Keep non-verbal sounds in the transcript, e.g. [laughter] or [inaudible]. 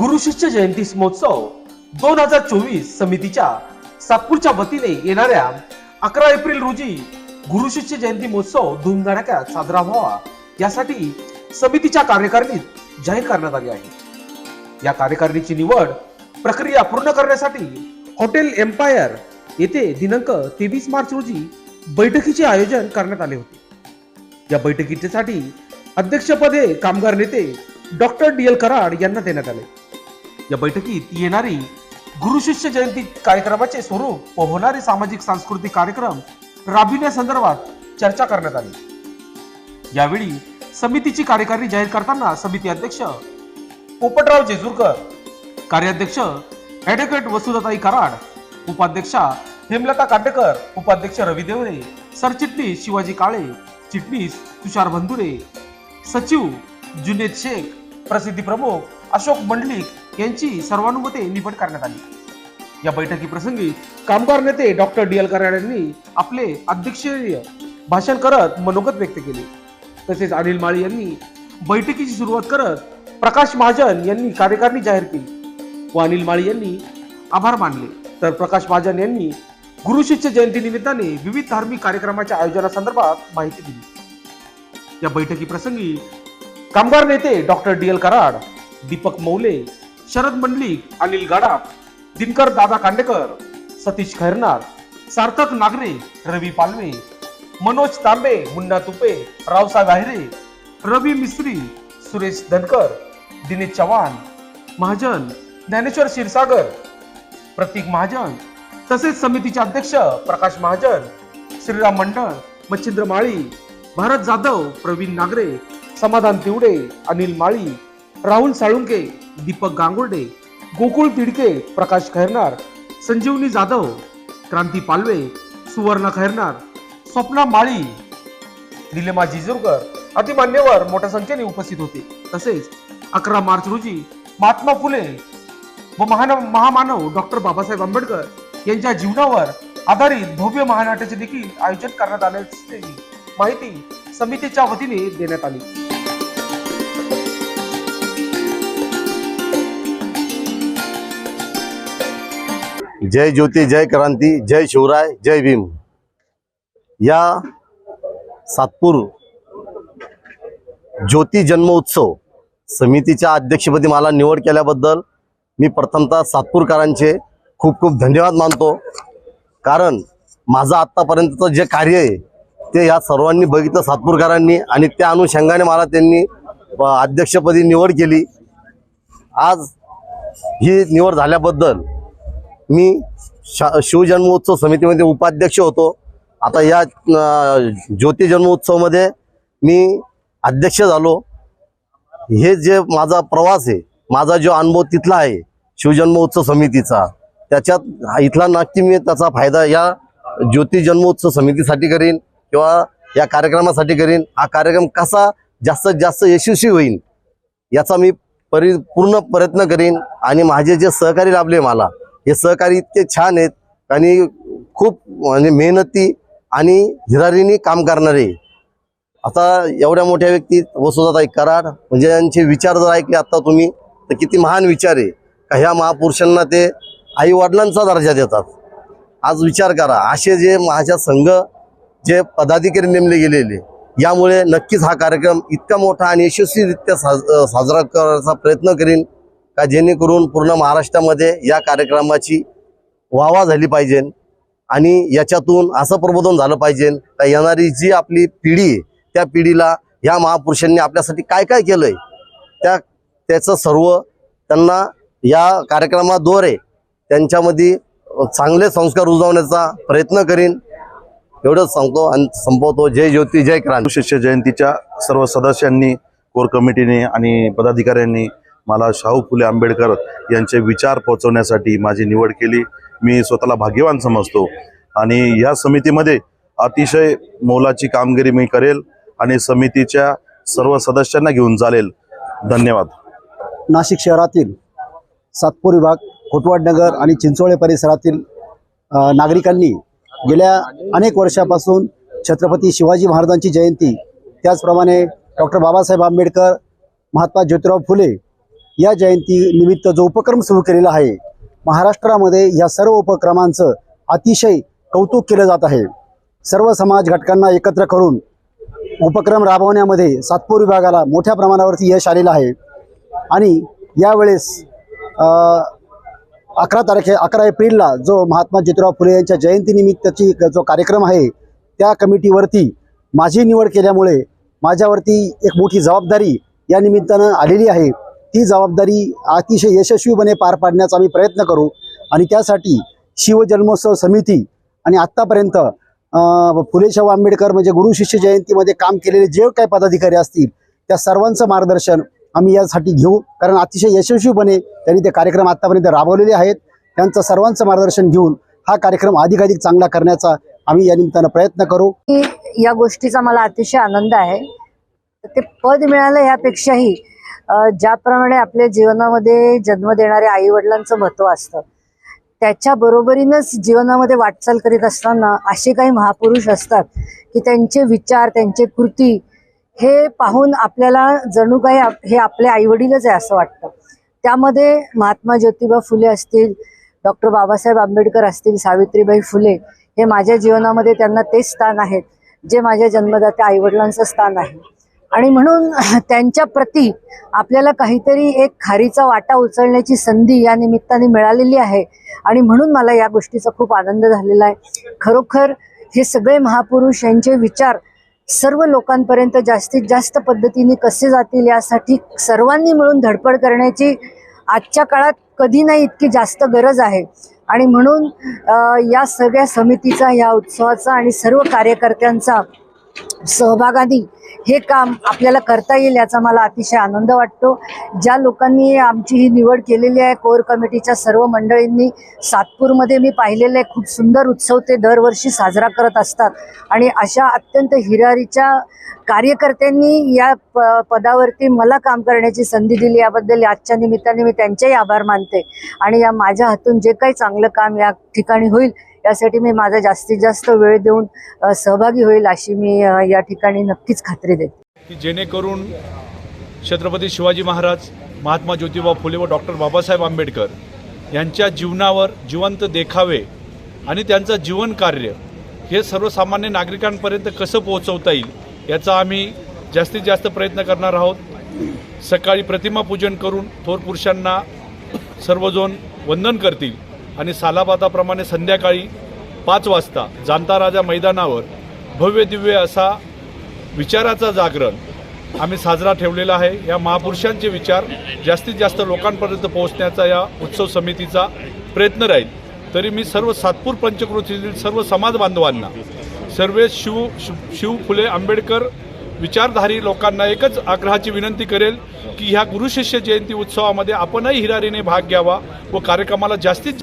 गुरु शिष्य जयंती महोत्सव दोन हजार चोवीस समितीच्या सातपूरच्या वतीने येणाऱ्या अकरा एप्रिल रोजी गुरु शिष्य जयंती महोत्सव धूमधडाक्यात साजरा व्हावा. यासाठी समितीच्या कार्यकारिणीत जाहीर करण्यात आली आहे. या कार्यकारिणीची निवड प्रक्रिया पूर्ण करण्यासाठी हॉटेल एम्पायर येथे दिनांक तेवीस मार्च रोजी बैठकीचे आयोजन करण्यात आले होते. या बैठकीसाठी अध्यक्षपदे कामगार नेते डॉक्टर डी एल कराड यांना देण्यात आले. या बैठकीत येणारी गुरु शिष्य जयंती कार्यक्रमाचे स्वरूप व होणारे सामाजिक सांस्कृतिक कार्यक्रम राबविण्यासंदर्भात चर्चा करण्यात आली. यावेळी समितीची कार्यकारिणी जाहीर करताना समिती अध्यक्ष पोपटराव जेजूरकर कार्याध्यक्ष ऍडव्होकेट वसुधाताई कराड उपाध्यक्षा हेमलता काटेकर उपाध्यक्ष रवी देवरे सरचिटणीस शिवाजी काळे चिटणीस तुषार बंधुरे सचिव जुनेद शेख प्रसिद्धी प्रमुख अशोक मंडलिक यांची सर्वानुमते निवड करण्यात आली. या बैठकी प्रसंगी कामगार नेते डॉक्टर डी एल कराड यांनी आपले अध्यक्षीय भाषण करत मनोगत व्यक्त केले. तसेच अनिल माळी यांनी बैठकीची सुरुवात करत प्रकाश महाजन यांनी कार्यकारिणी जाहीर केली व अनिल माळी यांनी आभार मानले. तर प्रकाश महाजन यांनी गुरुशिष्य जयंती निमित्ताने विविध धार्मिक कार्यक्रमाच्या आयोजनासंदर्भात माहिती दिली. या बैठकी प्रसंगी कामगार नेते doctor D L Karad Deepak Maule Sharad Mandlik Anil Gadap Dinkar Dada Kandekar Satish Khairnar सार्थक नागरे रवी पालवे मनोज तांबे मुन्ना तुपे रावसाहेब आहिरे रवी मिस्त्री सुरेश धनकर दिनेश चव्हाण महाजन ज्ञानेश्वर क्षीरसागर प्रतीक महाजन तसेच समितीचे अध्यक्ष प्रकाश महाजन श्रीराम मंडळ मच्छिंद्र माळी भारत जाधव प्रवीण नागरे समाधान तिवडे अनिल माळी राहुल साळुंके दीपक गांगुर्डे गोकुळ तिडके प्रकाश खैरनार संजीवनी जाधव क्रांती पालवे सुवर्ण खैरनार स्वप्ना माळी निलेमा जिजुरकर आदी मान्यवर मोठ्या संख्येने उपस्थित होते. तसेच अकरा मार्च रोजी महात्मा फुले व महान महामानव डॉक्टर बाबासाहेब आंबेडकर यांच्या जीवनावर आधारित भव्य महानाट्याचे देखील आयोजन करण्यात आल्याची माहिती समितीच्या वतीने देण्यात आली. जय ज्योती जय क्रांती जय शिवराय जय भीम। या सातपूर ज्योती जन्मोत्सव समितीच्या अध्यक्षपदी मला निवड केल्याबद्दल मी प्रथमतः सातपूरकरांचे खूप खूप धन्यवाद मानतो. कारण माझं आत्तापर्यंतचं जे कार्य आहे ते या सर्वांनी बघितलं सातपूरकरांनी आणि त्या अनुषंगाने मला त्यांनी अध्यक्षपदी निवड केली. आज ही निवड झाल्याबद्दल मी शा शिवजन्मोत्सव समितीमध्ये उपाध्यक्ष होतो. आता या ज्योती जन्मोत्सवमध्ये मी अध्यक्ष झालो. हे जे माझा प्रवास आहे माझा जो अनुभव तिथला आहे शिवजन्मोत्सव समितीचा त्याच्यात हा इथला नक्की मी त्याचा फायदा या ज्योती जन्मोत्सव समितीसाठी करीन किंवा या कार्यक्रमासाठी करीन. हा कार्यक्रम कसा जास्तीत जास्त यशस्वी होईल याचा मी परि पूर्ण प्रयत्न करीन आणि माझे जे सहकारी लाभले मला हे सहकारी इतके छान आहेत आणि खूप म्हणजे मेहनती आणि हिरारीने काम करणारे. आता एवढ्या मोठ्या व्यक्ती वसुधाताई कराड म्हणजे यांचे विचार जर ऐकले आता तुम्ही तर किती महान विचार आहे. का ह्या महापुरुषांना ते आई वडिलांचा दर्जा देतात. आज विचार करा असे जे माझ्या संघ जे पदाधिकारी नेमले गेलेले यामुळे नक्कीच हा कार्यक्रम इतका मोठा आणि यशस्वीरित्या साज साजरा करायचा प्रयत्न करीन. का जेणेकरून पूर्ण महाराष्ट्रामध्ये या कार्यक्रमाची वाहवा झाली पाहिजे आणि याच्यातून असं प्रबोधन झालं पाहिजे. का येणारी जी आपली पिढी आहे त्या पिढीला ह्या महापुरुषांनी आपल्यासाठी काय काय केलंय त्या त्याचं सर्व त्यांना या कार्यक्रमाद्वारे त्यांच्यामध्ये चांगले संस्कार रुजवण्याचा प्रयत्न करीन. एवढंच सांगतो आणि संपवतो. जय ज्योती जय क्रांती. शिष्य जयंतीच्या सर्व सदस्यांनी कोर कमिटीने आणि पदाधिकाऱ्यांनी मला शाहू फुले आंबेडकर यांचे विचार पोहोचवण्यासाठी माझी निवड केली. मी स्वतःला भाग्यवान समजतो. आणि या समितीमध्ये अतिशय मोलाची कामगिरी मी करेल आणि समितीच्या सर्व सदस्यांना घेऊन चालेल. धन्यवाद. नाशिक शहरातील सातपूर विभाग कोटवाडनगर आणि चिंचोळे परिसरातील नागरिकांनी गेल्या अनेक वर्षापासून छत्रपती शिवाजी महाराजांची जयंती त्याचप्रमाणे डॉक्टर बाबासाहेब आंबेडकर महात्मा ज्योतिराव फुले या जयंती निमित्त जो उपक्रम सुरू केलेला आहे महाराष्ट्रामध्ये या सर्व उपक्रमांचं अतिशय कौतुक केलं जात आहे. सर्व समाज घटकांना एकत्र करून उपक्रम राबवण्यामध्ये सातपूर विभागाला मोठ्या प्रमाणावरती यश आलेलं आहे. आणि यावेळेस अकरा तारखे अकरा एप्रिलला जो महात्मा ज्योतिराव फुले यांच्या जयंतीनिमित्तची जो कार्यक्रम आहे त्या कमिटीवरती माझी निवड केल्यामुळे माझ्यावरती एक मोठी जबाबदारी या निमित्तानं आलेली आहे. ती जबाबदारी अतिशय यशस्वीपणे पार पाडण्याचा आम्ही प्रयत्न करू. आणि त्यासाठी शिवजन्मोत्सव समिती आणि आत्तापर्यंत अ, आंबेडकर म्हणजे गुरु शिष्य जयंतीमध्ये काम केलेले जे काही पदाधिकारी असतील त्या सर्वांचं मार्गदर्शन आम्ही यासाठी घेऊ. कारण अतिशय यशस्वीपणे त्यांनी ते कार्यक्रम आत्तापर्यंत राबवलेले आहेत. त्यांचं सर्वांचं मार्गदर्शन घेऊन हा कार्यक्रम अधिकाधिक चांगला करण्याचा आम्ही या निमित्तानं प्रयत्न करू. या गोष्टीचा मला अतिशय आनंद आहे. ते पद मिळालं यापेक्षाही ज्याप्रमाणे आपल्या जीवनामध्ये जन्म देणाऱ्या आई वडिलांचं महत्त्व असतं. त्याच्या बरोबरीनंच जीवनामध्ये वाटचाल करीत असताना असे काही महापुरुष असतात की त्यांचे विचार त्यांचे कृती हे पाहून आपल्याला जणू काही आप- हे आपले आईवडीलच आहे असं वाटतं. त्यामध्ये महात्मा ज्योतिबा फुले असतील डॉक्टर बाबासाहेब आंबेडकर असतील सावित्रीबाई फुले हे माझ्या जीवनामध्ये त्यांना तेच स्थान आहेत जे माझ्या जन्मदात्या आईवडिलांचं स्थान आहे. आणि म्हणून [laughs] त्यांच्या प्रती आपल्याला काहीतरी एक खारीचा वाटा उचलण्याची संधी या निमित्ताने मिळालेली आहे. आणि म्हणून मला या गोष्टीचा खूप आनंद झालेला आहे. खरोखर हे सगळे महापुरुष यांचे विचार सर्व लोकांपर्यंत जास्तीत जास्त पद्धतीने कसे जातील यासाठी सर्वांनी मिळून धडपड करण्याची आजच्या काळात कधी नाही इतकी जास्त गरज आहे. आणि म्हणून या सगळ्या समितीचा या उत्सवाचा आणि सर्व कार्यकर्त्यांचा सहभागाने हे काम आपल्याला करता येईल याचा मला अतिशय आनंद वाटतो. ज्या लोकांनी आमची ही निवड केलेली आहे कोर कमिटीच्या सर्व मंडळींनी सातपूरमध्ये मी पाहिलेलं आहे खूप सुंदर उत्सव ते दरवर्षी साजरा करत असतात. आणि अशा अत्यंत हिरारीच्या कार्यकर्त्यांनी या प पदावरती मला काम करण्याची संधी दिली. याबद्दल आजच्या निमित्ताने मी त्यांचेही आभार मानते. आणि या माझ्या हातून जे काही चांगलं काम या ठिकाणी होईल यासाठी मी माझा जास्तीत जास्त वेळ देऊन सहभागी होईल अशी मी या ठिकाणी नक्कीच खात्री देते. की जेणेकरून छत्रपती शिवाजी महाराज महात्मा ज्योतिबा फुले व डॉक्टर बाबासाहेब आंबेडकर यांच्या जीवनावर जिवंत देखावे आणि त्यांचं जीवन कार्य हे सर्वसामान्य नागरिकांपर्यंत कसं पोहोचवता येईल याचा आम्ही जास्तीत जास्त प्रयत्न करणार आहोत. सकाळी प्रतिमा पूजन करून थोर पुरुषांना सर्वजण वंदन करतील. आणि सालाबादाप्रमाणे संध्याकाळी पाच वाजता जाणता राजा मैदानावर भव्य दिव्य असा विचाराचा जागरण आम्ही साजरा ठेवलेला आहे. या महापुरुषांचे विचार जास्तीत जास्त लोकांपर्यंत पोहोचण्याचा या उत्सव समितीचा प्रयत्न राहील. तरी मी सर्व सातपूर पंचकृतीतील सर्व समाज बांधवांना सर्व शिव शिव- शिव फुले आंबेडकर विचारधारी लोकांना एकच आग्रहाची विनंती करेल की ह्या गुरुशिष्य जयंती उत्सवामध्ये आपणही हिरारीने भाग घ्यावा व कार्यक्रमाला जास्तीत